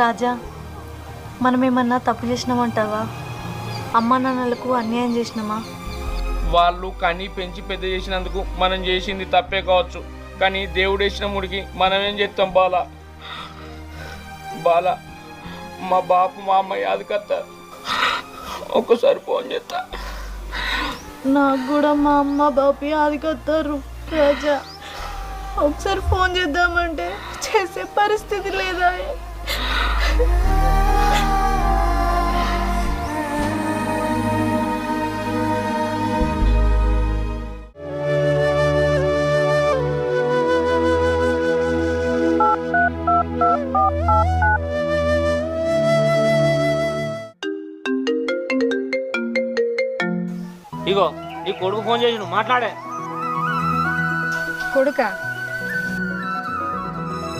రాజా మనం ఏమన్నా తప్పు చేసినామంటావా? అమ్మ నాన్నలకు అన్యాయం చేసినామా? వాళ్ళు కని పెంచి పెద్ద చేసినందుకు మనం చేసింది తప్పే కావచ్చు. కానీ దేవుడు వేసిన ముడికి మనం ఏం చేస్తాం బాల? బాల మా బాపు మా అమ్మ యాదకత్తారు ఒక్కసారి ఫోన్ చేస్తా. నాకు కూడా మా అమ్మ బాపి ఆదికొస్తారు రాజా. ఒకసారి ఫోన్ చేద్దామంటే చేసే పరిస్థితి లేదా ఇగో నీ కొడుకు ఫోన్ చేసి మాట్లాడే. కొడుకా?